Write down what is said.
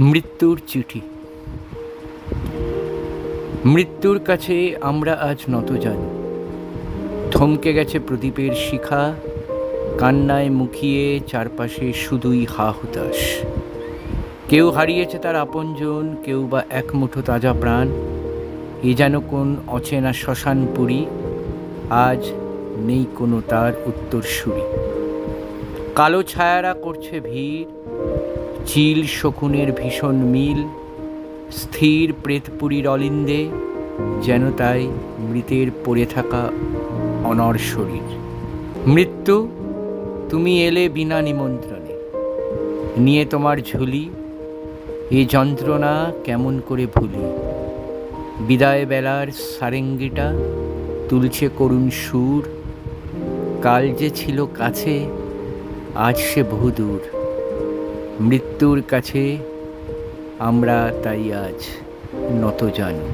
মৃত্যুর চিঠি। মৃত্যুর কাছে আমরা আজ নত জানি থমকে গেছে প্রদীপের শিখা, কান্নায় মুখিয়ে চারপাশে শুধুই হা হুতাশ কেউ হারিয়েছে তার আপনজন, কেউ বা এক মুঠো তাজা প্রাণ। এ যেন কোন অচেনা শ্মশান শ্মশানপুরী, আজ নেই কোনো তার উত্তরসূরি। কালো ছায়ারা করছে ভিড় চিল শকুনের ভীষণ মিল, স্থির প্রেতপুরীর অলিন্দে, যেন তাই মৃতের পড়ে থাকা অনর শরীর। মৃত্যু, তুমি এলে বিনা নিমন্ত্রণে। নিয়ে তোমার ঝুলি, এ যন্ত্রণা কেমন করে ভুলি। বিদায় বেলার সারেঙ্গিটা তুলছে করুণ সুর, কাল যে ছিল কাছে, আজ সে বহুদূর। মৃত্যুর কাছে আমরা তাই আজ নত জানি।